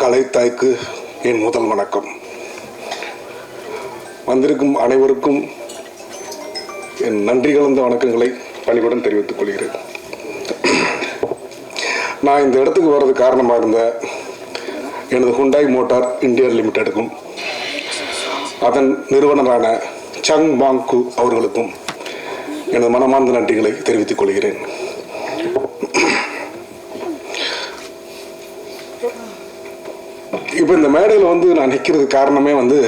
கலைத்தாய்க்கு என் முதல் வணக்கம். வந்திருக்கும் அனைவருக்கும் என் நன்றி கலந்த வணக்கங்களை பணிவுடன் தெரிவித்துக் கொள்கிறேன். நான் இந்த இடத்துக்கு வர்றது காரணமாக இருந்த எனது ஹுண்டாய் மோட்டார் இந்தியா லிமிடெடுக்கும் அதன் நிறுவனரான சங் பாங்கு அவர்களுக்கும் எனது மனமார்ந்த நன்றிகளை தெரிவித்துக் கொள்கிறேன். இப்போ இந்த மேடையில் வந்து நான் நிற்கிறது காரணமே வந்து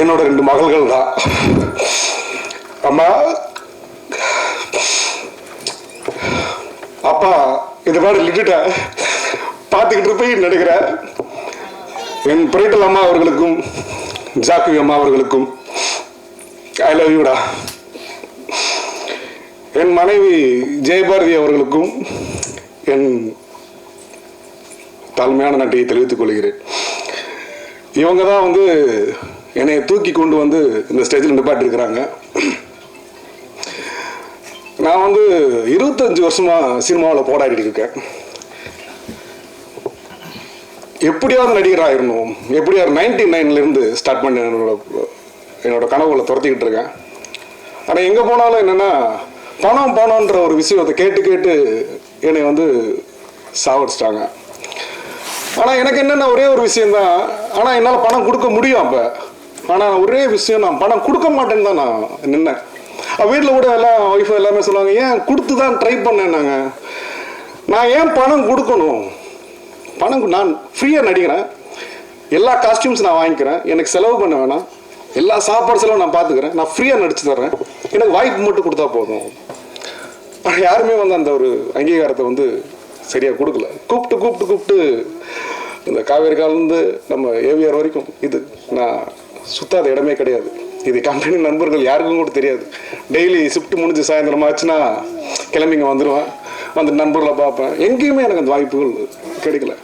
என்னோட ரெண்டு மகள்கள் தான். அம்மா அப்பா இந்த மாதிரி லிட்டுட்ட பார்த்துக்கிட்டு போய் நினைக்கிறேன். என் பிரைட்டல் அம்மா அவர்களுக்கும் ஜாக்கு அம்மா அவர்களுக்கும் ஐ லவ் யூடா என் மனைவி ஜெயபாரதி அவர்களுக்கும் என் தாழ்மையான நன்றியை தெரிவித்துக் கொள்கிறேன். இவங்க தான் வந்து என்னை தூக்கி கொண்டு வந்து இந்த ஸ்டேஜில் நிப்பாட்டிருக்கிறாங்க. நான் வந்து இருபத்தஞ்சு வருஷமா சினிமாவில் போராடிட்டு இருக்கேன். எப்படியாவது நடிகர் ஆயிடணும் எப்படியாவது நைன்டி நைன்லேருந்து ஸ்டார்ட் பண்ண என்னோட என்னோட கனவுகளை துரத்திக்கிட்டு இருக்கேன். ஆனால் எங்கே போனாலும் என்னென்னா பணம் பணம்ன்ற ஒரு விஷயத்தை கேட்டு கேட்டு என்னை வந்து சாவடிச்சிட்டாங்க. ஆனால் எனக்கு என்னென்ன ஒரே ஒரு விஷயந்தான் ஆனால் என்னால் பணம் கொடுக்க முடியும் அப்போ. ஆனால் ஒரே விஷயம் நான் பணம் கொடுக்க மாட்டேன்னு தான் நான் நின்னேன். வீட்டில் கூட எல்லாம் ஒய்ஃப் எல்லாமே சொல்லுவாங்க ஏன் கொடுத்து தான் ட்ரை பண்ணேன் நாங்கள் நான் ஏன் பணம் கொடுக்கணும்? பணம் நான் ஃப்ரீயாக நடிக்கிறேன். எல்லா காஸ்டியூம்ஸ் நான் வாங்கிக்கிறேன். எனக்கு செலவு பண்ண வேணாம். எல்லா சாப்பாடு செலவும் நான் பார்த்துக்கிறேன் நான் ஃப்ரீயாக நடிச்சு தர்றேன். எனக்கு வாய்ப்பு மட்டும் கொடுத்தா போதும். யாருமே வந்து அந்த ஒரு அங்கீகாரத்தை வந்து சரியாக கொடுக்கல. கூப்பிட்டு கூப்பிட்டு கூப்பிட்டு இந்த காவேரி காலேருந்து நம்ம ஏவிஆர் வரைக்கும் இது நான் சுத்தாத இடமே கிடையாது. இது கம்பெனி நண்பர்கள் யாருக்கும் கூட தெரியாது. டெய்லி ஷிஃப்ட் முடிஞ்சு சாயந்தரம் ஆச்சுன்னா கிளம்பிங்க வந்துடுவேன் வந்து நண்பர்களை பார்ப்பேன். எங்கேயுமே எனக்கு அந்த வாய்ப்புகள் கிடைக்கல.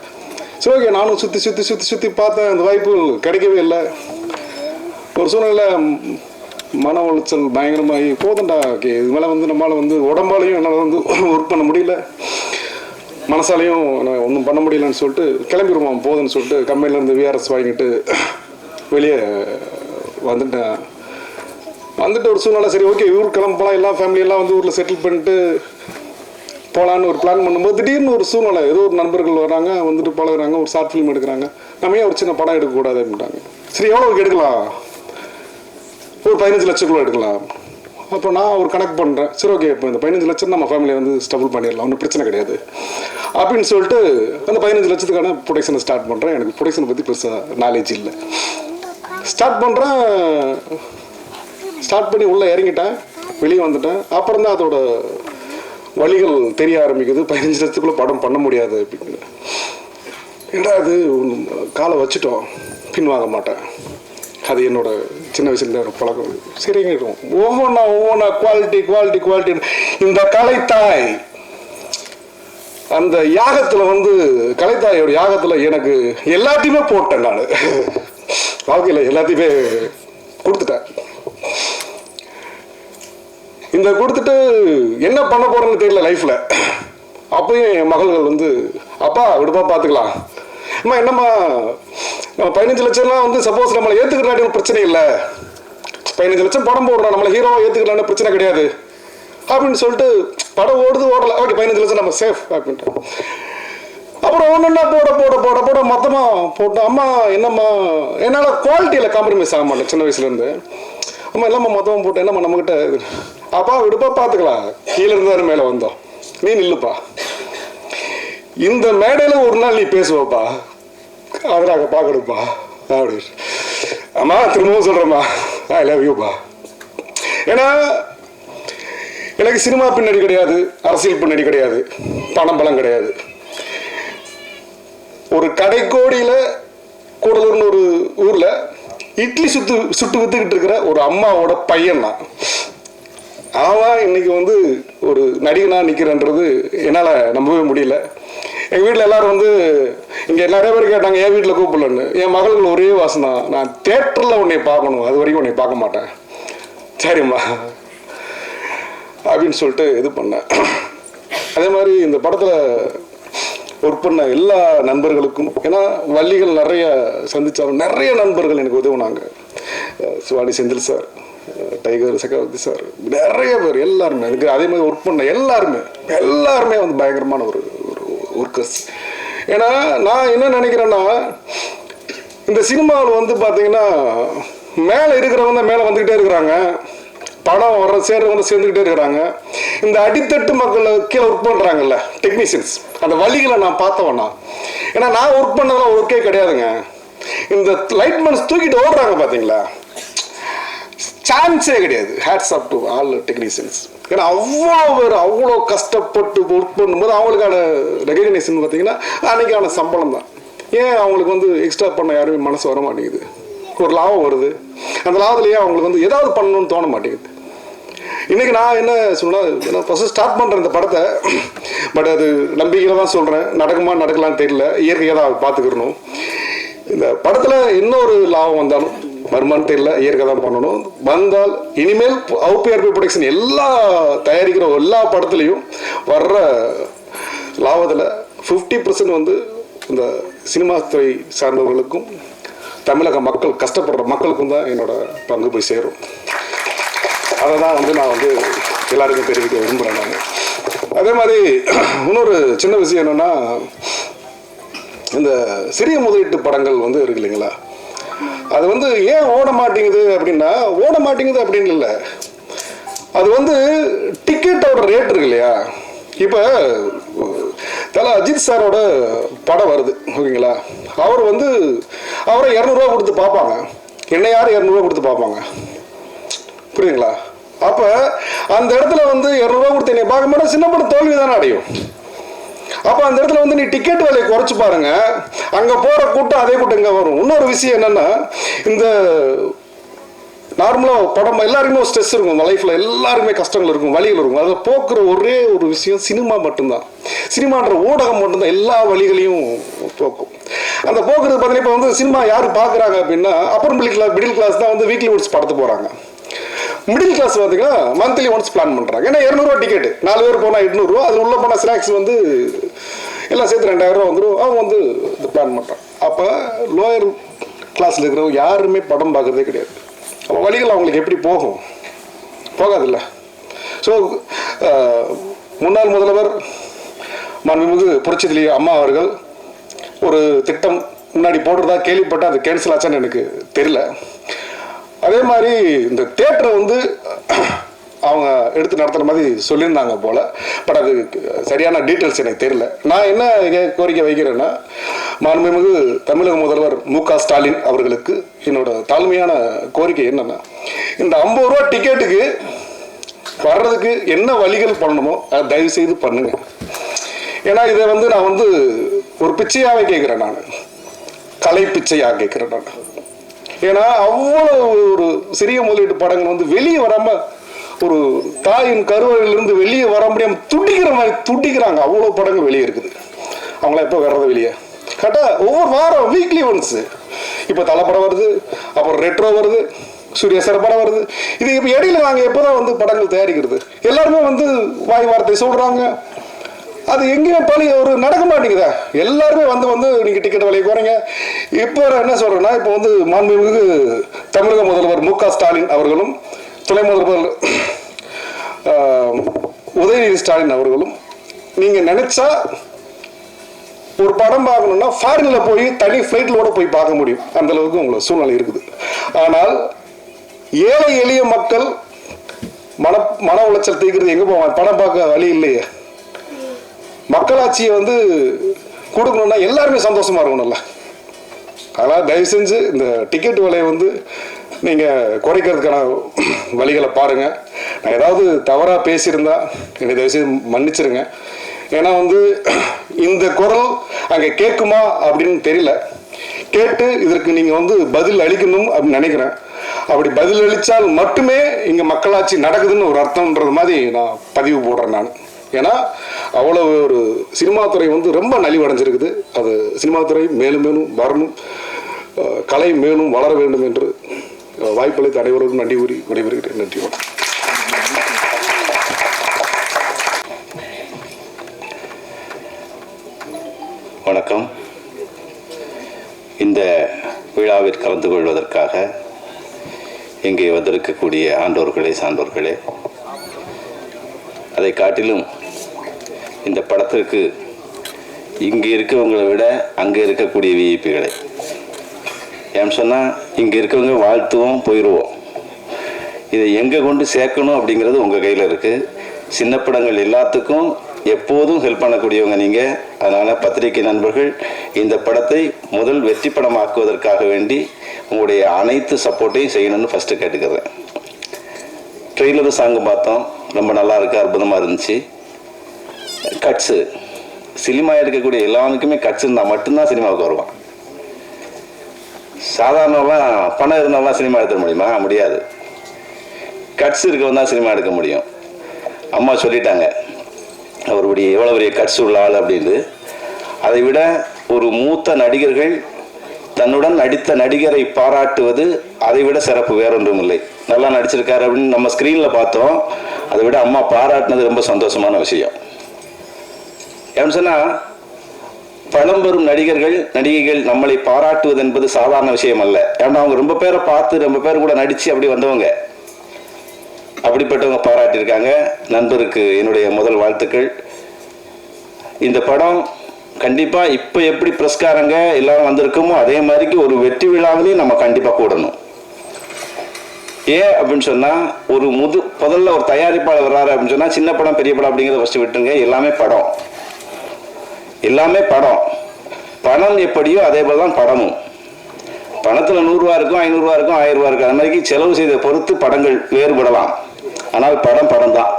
சரி ஓகே நானும் சுற்றி சுற்றி சுற்றி சுற்றி பார்த்தேன். அந்த வாய்ப்புகள் கிடைக்கவே இல்லை. ஒரு சூழ்நிலை மன உளைச்சல் பயங்கரமாகி போதண்டா. ஓகே இது மேலே வந்து நம்மளால் வந்து உடம்பாலையும் என்னால் வந்து ஒர்க் பண்ண முடியல. மனசாலையும் நான் ஒன்றும் பண்ண முடியலன்னு சொல்லிட்டு கிளம்பிடுவோம் போதுன்னு சொல்லிட்டு கம்பெனிலேருந்து விஆர்எஸ் வாங்கிட்டு வெளியே வந்துட்டேன். வந்துட்டு ஒரு சூழ்நிலை சரி ஓகே ஊர் கிளம்பலாம். எல்லா ஃபேமிலியெல்லாம் வந்து ஊரில் செட்டில் பண்ணிட்டு போகலான்னு ஒரு பிளான் பண்ணும்போது திடீர்னு ஒரு சூழ்நிலை. ஏதோ ஒரு நண்பர்கள் வராங்க வந்துட்டு பழகுறாங்க ஒரு ஷார்ட் ஃபிலிம் எடுக்கிறாங்க. நம்ம ஏன் ஒரு சின்ன படம் எடுக்கக்கூடாது அப்படின்ட்டாங்க. சரி எவ்வளோக்கு எடுக்கலாம்? ஒரு பதினஞ்சு லட்சக்குள்ளே எடுக்கலாம். அப்போ நான் ஒரு கணக்கு பண்ணுறேன் சரி ஓகே இப்போ இந்த பதினஞ்சு லட்சம் நம்ம ஃபேமிலியை வந்து ஸ்டபுள் பண்ணிடலாம். ஒன்றும் பிரச்சனை கிடையாது. அப்படின்னு சொல்லிட்டு அந்த பதினஞ்சு லட்சத்துக்கான ப்ரொடக்ஷனை ஸ்டார்ட் பண்ணுறேன் எனக்கு ப்ரொடக்ஷனை பற்றி பெருசாக நாலேஜ் இல்லை. ஸ்டார்ட் பண்ணுறேன் ஸ்டார்ட் பண்ணி உள்ளே இறங்கிட்டேன். வெளியே வந்துட்டேன். அப்புறம் தான் அதோட வழிகள் தெரிய ஆரம்பிக்குது. பதினஞ்சு லட்சத்துக்குள்ளே படம் பண்ண முடியாது அப்படின்னு. ஏடா அது காலை வச்சுட்டோம். பின்வாங்க மாட்டேன். அது என்னோட சின்ன வயசுல ஒரு பழக்கம். சரிங்க ஒவ்வொன்றா ஒவ்வொன்றா குவாலிட்டி குவாலிட்டி குவாலிட்டி இந்த கலைத்தாய் அந்த யாகத்துல வந்து கலைத்தாயோட யாகத்துல எனக்கு எல்லாத்தையுமே போட்டேன் நான். வாழ்க்கையில் எல்லாத்தையுமே கொடுத்துட்டேன். இந்த கொடுத்துட்டு என்ன பண்ண போறேன்னு தெரியல லைஃப்ல. அப்பயும் என் மகள்கள் வந்து அப்பா விடுப்பா பார்த்துக்கலாம் அம்மா என்னம்மா? நம்ம பதினஞ்சு லட்சம்லாம் வந்து சப்போஸ் நம்மளை ஏற்றுக்கிறாடி பிரச்சனை இல்லை. பதினஞ்சு லட்சம் படம் போடுறோம் நம்மளை ஹீரோவை ஏற்றுக்கலான்னு பிரச்சனை கிடையாது. அப்படின்னு சொல்லிட்டு படம் ஓடுது ஓடல. ஓகே பதினஞ்சு லட்சம் நம்ம சேஃப் அப்படின்ட்டு அப்புறம் ஒன்றுன்னா போட போட போட போட மொத்தமாக போட்டோம் அம்மா என்னம்மா என்னால் குவாலிட்டியில் காம்ப்ரமைஸ் ஆக மாட்டேன் சின்ன வயசுலேருந்து அம்மா இல்லைம்மா மொத்தமாக போட்டேன் என்னம்மா நம்மக்கிட்ட அப்பா விடுப்பா பார்த்துக்கலாம் கீழே இருந்து மேலே வந்தோம். நீ நில்லுப்பா. இந்த மேடையில் ஒரு நாள் நீ பேசுவப்பா. அதை நாங்கள் பார்க்கணும்ப்பா அப்படி அம்மா திரும்பவும் சொல்கிறேம்மா ஐ லவ் யூப்பா ஏன்னா எனக்கு சினிமா பின்னாடி கிடையாது அரசியல் பின்னாடி கிடையாது பணம் பலம் கிடையாது. ஒரு கடைக்கோடியில் கூடலூர்னு ஒரு ஊரில் இட்லி சுத்து சுட்டு வித்துக்கிட்டு இருக்கிற ஒரு அம்மாவோட பையன் நான் அவன் இன்னைக்கு வந்து ஒரு நடிகனாக நிற்கிறன்றது என்னால் நம்பவே முடியல. எங்கள் வீட்டில் எல்லாரும் வந்து இங்கே நிறைய பேர் கேட்டாங்க என் வீட்டில் கூப்பிடலன்னு? என் மகளுக்கு ஒரே வாசம் தான். நான் தேட்டரில் உன்னை பார்க்கணும். அது வரைக்கும் உன்னை பார்க்க மாட்டேன். சரிம்மா. அப்படின்னு சொல்லிட்டு இது பண்ணேன். அதே மாதிரி இந்த படத்தில் ஒர்க் பண்ண எல்லா நண்பர்களுக்கும் ஏன்னா வள்ளிகள் நிறைய சந்தித்தாலும் நிறைய நண்பர்கள் எனக்கு உதவுனாங்க. Suvani Senthil sir tiger Chakravarthy sir நிறைய பேர் எல்லாருமே. அதுக்கு அதே மாதிரி ஒர்க் பண்ண எல்லாருமே எல்லாருமே வந்து பயங்கரமான ஒரு ஒரு ஒர்க்கர்ஸ் ஏன்னா நான் என்ன நினைக்கிறேன்னா இந்த சினிமாவில் வந்து பார்த்தீங்கன்னா மேலே இருக்கிறவங்க மேலே வந்துக்கிட்டே இருக்கிறாங்க. படம் வர சேர்றவங்க சேர்ந்துக்கிட்டே இருக்கிறாங்க. இந்த அடித்தட்டு மக்களை கீழே ஒர்க் பண்ணுறாங்கல்ல டெக்னீஷியன்ஸ் அந்த வழிகளை நான் பார்த்தவனா ஏன்னா நான் ஒர்க் பண்ணதெல்லாம் ஒர்க்கே கிடையாதுங்க. இந்த லைட்மேன்ஸ் தூக்கிட்டு ஓடுறாங்க பார்த்தீங்களா சான்ஸே கிடையாது. Hats off to all technicians ஏன்னா அவ்வளோ பேர் அவ்வளோ கஷ்டப்பட்டு ஒர்க் பண்ணும்போது அவங்களுக்கான ரெகக்னேஷன் பார்த்தீங்கன்னா அன்னைக்கான சம்பளம் தான். ஏன் அவங்களுக்கு வந்து எக்ஸ்ட்ரா பண்ண யாருமே மனசு வர மாட்டேங்குது ஒரு லாபம் வருது. அந்த லாபத்துலேயே அவங்களுக்கு வந்து ஏதாவது பண்ணணும்னு தோண மாட்டேங்குது. இன்றைக்கி நான் என்ன சொன்னா நான் ஃபர்ஸ்ட் ஸ்டார்ட் பண்ணுறேன் இந்த படத்தை பட் அது நம்பிக்கையில் தான் சொல்கிறேன் நடக்குமா நடக்கலான்னு தெரியல. இயற்கையாக தான் பார்த்துக்கிறணும் இந்த படத்தில் இன்னொரு லாபம் வந்தாலும் வருமானு தெரியல இயற்கை தான் பண்ணணும். வந்தால் இனிமேல் அவுபிஆர்பி ப்ரொடக்ஷன் எல்லா தயாரிக்கிற எல்லா படத்துலையும் வர்ற லாபத்தில் ஃபிஃப்டி பர்சன்ட் வந்து இந்த சினிமா துறை சார்ந்தவர்களுக்கும் தமிழக மக்கள் கஷ்டப்படுற மக்களுக்கும் தான் என்னோட பங்கு போய் சேரும். அதை தான் வந்து நான் வந்து எல்லாருக்கும் தெரிவிக்க விரும்புகிறேன் நான். அதே மாதிரி இன்னொரு சின்ன விஷயம் என்னென்னா இந்த சிறிய முதலீட்டு படங்கள் வந்து இருக்கு இல்லைங்களா? அது வந்து ஏன் ஓட மாட்டேங்குது அப்படின்னா ஓட மாட்டேங்குது அப்படின்னு இல்லை. அது வந்து டிக்கெட்டோட ரேட் இருக்கு இல்லையா? இப்போ தலை அஜித் சாரோட படம் வருது ஓகேங்களா? அவர் வந்து அவரை இரநூறுவா கொடுத்து பார்ப்பாங்க. என்ன யார் இரநூறுவா கொடுத்து பார்ப்பாங்க? புரியுதுங்களா? அப்போ அந்த இடத்துல வந்து இரநூறுவா கொடுத்து நீ பார்க்க மாட்டா சின்ன படம் தோல்வி தானே அடையும். அப்போ அந்த இடத்துல வந்து நீ டிக்கெட் விலையை குறைச்சி பாருங்க. அங்கே போகிற கூட்டம் அதே கூட்டம் இங்கே வரும். இன்னொரு விஷயம் என்னென்னா இந்த நார்மலாக படம் எல்லாருக்குமே ஒரு ஸ்ட்ரெஸ் இருக்கும். லைஃப்பில் எல்லாருமே கஷ்டங்கள் இருக்கும் வழிகள் இருக்கும். அதை போக்குற ஒரே ஒரு விஷயம் சினிமா மட்டும்தான். சினிமான்ற ஊடகம் மட்டும்தான் எல்லா வழிகளையும் போக்கும். அந்த போக்குறது பார்த்தீங்கன்னா இப்போ வந்து சினிமா யார் பார்க்குறாங்க அப்படின்னா upper middle class middle class தான் வந்து வீக்லி ஒன்ஸ் படத்து போகிறாங்க மிடில் கிளாஸ் பார்த்தீங்கன்னா மந்த்லி ஒன்ஸ் பிளான் பண்ணுறாங்க ஏன்னா இரநூறுவா டிக்கெட் நாலு பேர் போனால் எட்நூறுரூவா அதில் உள்ளே போனால் ஸ்நாக்ஸ் வந்து எல்லாம் சேர்த்து ரெண்டாயிரரூவா வந்துடும் அவங்க வந்து இது பிளான் பண்ணுறாங்க அப்போ லோயர் கிளாஸில் இருக்கிறவங்க யாருமே படம் பார்க்குறதே கிடையாது. அப்போ வழிகள் அவங்களுக்கு எப்படி போகும்? போகாதுல்ல. ஸோ முன்னாள் முதல்வர் மாண்புமிகு புரட்சித்தலி அம்மா அவர்கள் ஒரு திட்டம் முன்னாடி போடுறதா கேள்விப்பட்டு அது கேன்சல் ஆச்சான்னு எனக்கு தெரியல. அதே மாதிரி இந்த தேட்டரை வந்து அவங்க எடுத்து நடத்துகிற மாதிரி சொல்லியிருந்தாங்க போல். பட் அது சரியான டீட்டெயில்ஸ் எனக்கு தெரியல. நான் என்ன கோரிக்கை வைக்கிறேன்னா மாண்புமிகு தமிழக முதல்வர் மு க ஸ்டாலின் அவர்களுக்கு என்னோட தாழ்மையான கோரிக்கை என்னென்னா இந்த ஐம்பது ரூபா டிக்கெட்டுக்கு வர்றதுக்கு என்ன வழிகள் பண்ணணுமோ அதை தயவு செய்து பண்ணுங்க. ஏன்னா இதை வந்து நான் வந்து ஒரு பிச்சையாகவே கேட்குறேன் நான். கலை பிச்சையாக கேட்குறேன் நான். ஏன்னா அவ்வளோ ஒரு சிறிய முதலீட்டு படங்கள் வந்து வெளியே வராம ஒரு தாயின் கருவறையிலிருந்து வெளியே வர முடியாம துடிக்கிற மாதிரி துடிக்கிறாங்க அவ்வளோ படங்கள் வெளியே இருக்குது. அவங்கள எப்போ வர்றது வெளியே? கரெக்டாக ஒவ்வொரு வாரம் வீக்லி ஒன்ஸு இப்போ தலை படம் வருது அப்புறம் ரெட்ரோ வருது சூரிய சார் படம் வருது. இது இப்போ இடையில நாங்கள் எப்போ தான் வந்து படங்கள் தயாரிக்கிறது? எல்லாருமே வந்து வாய் வார்த்தை சொல்கிறாங்க அது எங்கேயும் பழி ஒரு நடக்க மாட்டேங்குதா. எல்லாருமே வந்து வந்து நீங்கள் டிக்கெட் விலையை குறைங்க. இப்போ என்ன சொல்கிறேன்னா இப்போ வந்து மாண்புமிகு தமிழக முதல்வர் மு க ஸ்டாலின் அவர்களும் துணை முதல்வர் உதயநிதி ஸ்டாலின் அவர்களும் நீங்கள் நினைச்சா ஒரு படம் பார்க்கணும்னா ஃபாரினில் போய் தனி ஃப்ளைட்டில் கூட போய் பார்க்க முடியும். அந்தளவுக்கு உங்களுக்கு சூழ்நிலை இருக்குது. ஆனால் ஏழை எளிய மக்கள் மன மன உளைச்சல் தீக்கிறது எங்கே போவாங்க? படம் பார்க்க வழி இல்லையே. மக்களாட்சியை வந்து கொடுக்கணும்னா எல்லாருமே சந்தோஷமா இருக்கணும்ல அதனால் தயவு செஞ்சு இந்த டிக்கெட் விலையை வந்து நீங்கள் குறைக்கிறதுக்கான வழிகளை பாருங்கள் நான் ஏதாவது தவறாக பேசியிருந்தா என்னை தயவு செய்து மன்னிச்சிருங்க. ஏன்னா வந்து இந்த குரல் அங்கே கேட்குமா அப்படின்னு தெரியல. கேட்டு இதற்கு நீங்கள் வந்து பதில் அளிக்கணும் அப்படின்னு நினைக்கிறேன். அப்படி பதில் அளித்தால் மட்டுமே இங்கே மக்களாட்சி நடக்குதுன்னு ஒரு அர்த்தம்ன்றது மாதிரி நான் பதிவு போடுறேன் நான். ஏன்னா அவ்வளோ ஒரு சினிமா துறை வந்து ரொம்ப நலிவடைஞ்சிருக்குது. அது சினிமா துறை மேலும் மேலும் வரணும். கலை மேலும் வளர வேண்டும் என்று வாய்ப்பளித்த அனைவருக்கும் நன்றி கூறி விடைபெறுகிறேன். நன்றி வணக்கம். வணக்கம். இந்த விழாவில் கலந்து கொள்வதற்காக இங்கே வந்திருக்கக்கூடிய ஆண்டோர்களே சான்றோர்களே அதை காட்டிலும் இந்த படத்திற்கு இங்கே இருக்கவங்களை விட அங்கே இருக்கக்கூடிய விஐபிகளை ஏன்னு சொன்னால் இங்கே இருக்கவங்க வாழ்த்துவோம் போயிடுவோம் இதை எங்கே கொண்டு சேர்க்கணும் அப்படிங்கிறது உங்கள் கையில் இருக்குது சின்ன படங்கள் எல்லாத்துக்கும் எப்போதும் ஹெல்ப் பண்ணக்கூடியவங்க நீங்கள் அதனால் பத்திரிகை நண்பர்கள் இந்த படத்தை முதல் வெற்றி படமாக்குவதற்காக வேண்டி உங்களுடைய அனைத்து சப்போர்ட்டையும் செய்யணும்னு ஃபஸ்ட்டு கேட்டுக்கிறேன். ட்ரெய்லர் சாங்கு பார்த்தோம். ரொம்ப நல்லா இருக்குது அற்புதமாக இருந்துச்சு. கட்ஸு. சினிமா எடுக்கக்கூடிய எல்லாருக்குமே கட்ஸ் இருந்தால் மட்டும்தான் சினிமாவுக்கு வருவான். சாதாரணமாக பணம் இருந்தாலாம் சினிமா எடுத்துட முடியுமா? முடியாது. கட்ஸ் இருக்கவன் தான் சினிமா எடுக்க முடியும். அம்மா சொல்லிட்டாங்க அவருடைய எவ்வளோ பெரிய கட்ஸ் உள்ள ஆள் அப்படின்னு அதை விட ஒரு மூத்த நடிகர்கள் தன்னுடன் நடித்த நடிகரை பாராட்டுவது அதை விட சிறப்பு. வேறொன்றும் இல்லை. நல்லா நடிச்சிருக்காரு அப்படின்னு நம்ம ஸ்க்ரீனில் பார்த்தோம். அதை விட அம்மா பாராட்டினது ரொம்ப சந்தோஷமான விஷயம். ஏன்னு சொன்னால் பழம்பெரும் நடிகர்கள் நடிகைகள் நம்மளை பாராட்டுவது என்பது சாதாரண விஷயம் அல்ல. ஏன்னா அவங்க ரொம்ப பேரை பார்த்து ரொம்ப பேர் கூட நடித்து அப்படி வந்தவங்க. அப்படிப்பட்டவங்க பாராட்டியிருக்காங்க. நண்பருக்கு என்னுடைய முதல் வாழ்த்துக்கள். இந்த படம் கண்டிப்பாக இப்போ எப்படி பிரஸ்காரங்க எல்லாரும் வந்திருக்கோமோ அதே மாதிரிக்கு ஒரு வெற்றி விழாவிலையும் நம்ம கண்டிப்பாக கூடணும். ஏன் அப்படின்னு சொன்னால் ஒரு முது முதல்ல ஒரு தயாரிப்பாளர் வர்றாரு அப்படின்னு சொன்னால் சின்ன படம் பெரிய படம் அப்படிங்கிறத ஃபஸ்ட்டு விட்டுருங்க. எல்லாமே படம். எல்லாமே படம். பணம் எப்படியோ அதே போல் தான் படமும். பணத்தில் நூறுரூவா இருக்கும் ஐநூறுரூவா இருக்கும் ஆயிரம் இருக்கும். அது மாதிரி செலவு செய்த பொறுத்து படங்கள் வேறுபடலாம். ஆனால் படம் படம் தான்.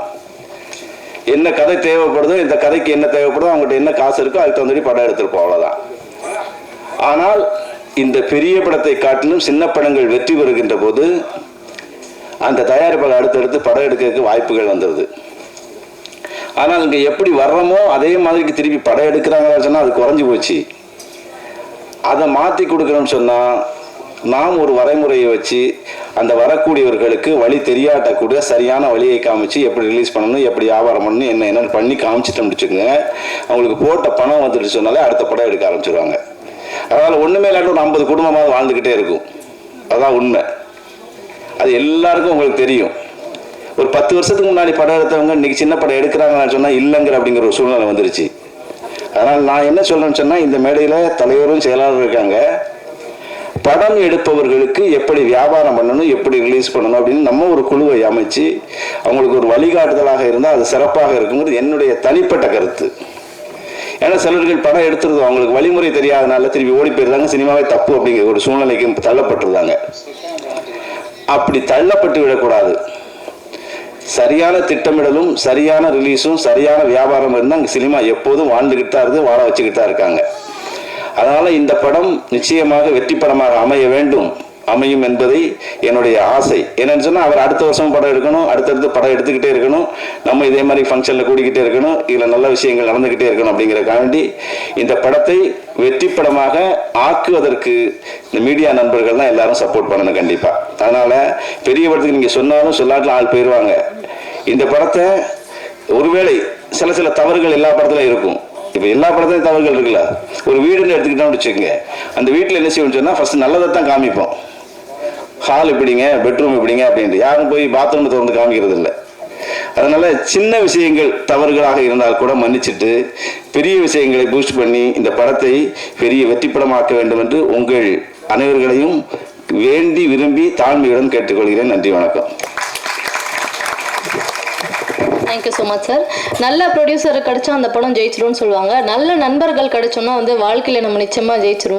என்ன கதை தேவைப்படுதோ இந்த கதைக்கு என்ன தேவைப்படுதோ அவங்ககிட்ட என்ன காசு இருக்கோ அதுக்கு தகுந்தபடி படம் எடுத்திருப்போம் அவ்வளோதான் ஆனால் இந்த பெரிய படத்தை காட்டிலும் சின்ன படங்கள் வெற்றி பெறுகின்ற போது அந்த தயாரிப்பாளர் அடுத்தடுத்து படம் எடுக்கிறதுக்கு வாய்ப்புகள் வந்துடுது ஆனால் இங்கே எப்படி வர்றோமோ அதே மாதிரிக்கு திருப்பி படம் எடுக்கிறாங்களா சொன்னால் அது குறைஞ்சி போச்சு. அதை மாற்றி கொடுக்குறோன்னு சொன்னால் நாம் ஒரு வரைமுறையை வச்சு அந்த வரக்கூடியவர்களுக்கு வழி தெரியாட்ட கூட சரியான வழியை காமிச்சு எப்படி ரிலீஸ் பண்ணணும் எப்படி வியாபாரம் பண்ணணும் என்ன என்னென்னு பண்ணி காமிச்சிட்டு வச்சுக்கோங்க. அவங்களுக்கு போட்ட பணம் வந்துட்டு சொன்னாலே அடுத்த படம் எடுக்க ஆரம்பிச்சிருவாங்க. அதனால் ஒன்றுமே இல்லாட்டி ஒரு ஐம்பது குடும்பமாக வாழ்ந்துக்கிட்டே இருக்கும். அதான் உண்மை. அது எல்லாருக்கும் உங்களுக்கு தெரியும். ஒரு பத்து வருஷத்துக்கு முன்னாடி படம் எடுத்தவங்க இன்னைக்கு சின்ன படம் எடுக்கிறாங்கன்னு சொன்னால் இல்லைங்கிற அப்படிங்கிற ஒரு சூழ்நிலை வந்துருச்சு. அதனால் நான் என்ன சொல்கிறேன்னு சொன்னால் இந்த மேடையில் தலைவரும் செயலாளரும் இருக்காங்க. படம் எடுப்பவர்களுக்கு எப்படி வியாபாரம் பண்ணணும் எப்படி ரிலீஸ் பண்ணணும் அப்படின்னு நம்ம ஒரு குழுவை அமைச்சு அவங்களுக்கு ஒரு வழிகாட்டுதலாக இருந்தால் அது சிறப்பாக இருக்குங்கிறது என்னுடைய தனிப்பட்ட கருத்து. ஏன்னா சிலர்கள் படம் எடுத்துருது அவங்களுக்கு வழிமுறை தெரியாதனால திருப்பி ஓடி போயிருந்தாங்க சினிமாவே தப்பு அப்படிங்கிற ஒரு சூழ்நிலைக்கு தள்ளப்பட்டிருந்தாங்க. அப்படி தள்ளப்பட்டு விடக்கூடாது. சரியான திட்டமிடலும் சரியான ரிலீஸும் சரியான வியாபாரம் இருந்தால் அங்கே சினிமா எப்போதும் வாழ்ந்துக்கிட்டு தான் இருந்து வாழ வச்சுக்கிட்டு தான் இருக்காங்க. அதனால் இந்த படம் நிச்சயமாக வெற்றி படமாக அமைய வேண்டும். அமையும் என்பதை என்னுடைய ஆசை. என்னன்னு சொன்னால் அவர் அடுத்த வருஷம் படம் எடுக்கணும் அடுத்தடுத்து படம் எடுத்துக்கிட்டே இருக்கணும். நம்ம இதே மாதிரி ஃபங்க்ஷனில் கூடிக்கிட்டே இருக்கணும். இதில் நல்ல விஷயங்கள் நடந்துக்கிட்டே இருக்கணும் அப்படிங்கிறக்காண்டி இந்த படத்தை வெற்றி படமாக ஆக்குவதற்கு இந்த மீடியா நண்பர்கள் தான் எல்லாரும் சப்போர்ட் பண்ணணும் கண்டிப்பாக அதனால் பெரிய படத்துக்கு நீங்கள் சொன்னாலும் சொல்லாட்டில் ஆள் போயிடுவாங்க இந்த படத்தை ஒருவேளை சில சில தவறுகள் எல்லா படத்துலையும் இருக்கும். இப்போ எல்லா படத்துலையும் தவறுகள் இருக்குல்ல? ஒரு வீடுன்னு எடுத்துக்கிட்டோம்னு வச்சுக்கோங்க. அந்த வீட்டில் என்ன செய்யணும்னு சொன்னால் ஃபஸ்ட்டு நல்லதை தான் காமிப்போம். ஹால் இப்படிங்க பெட்ரூம் இப்படிங்க அப்படின்ட்டு. யாரும் போய் பாத்ரூம் திறந்து காமிக்கிறது இல்லை. அதனால சின்ன விஷயங்கள் தவறுகளாக இருந்தால் கூட மன்னிச்சிட்டு பெரிய விஷயங்களை பூஸ்ட் பண்ணி இந்த படத்தை பெரிய வெற்றிப்படமாக்க வேண்டும் என்று உங்கள் அனைவர்களையும் வேண்டி விரும்பி தாழ்மையுடன் கேட்டுக்கொள்கிறேன். நன்றி வணக்கம். Thank you so much sir நல்ல ப்ரொடியூசர் கிடைச்சா அந்த படம் ஜெயிச்சிரும்னு சொல்லுவாங்க. நல்ல நண்பர்கள் கிடைச்சோம்னா வந்து வாழ்க்கையில் நம்ம நிச்சயமாக ஜெயிச்சிருவோம்.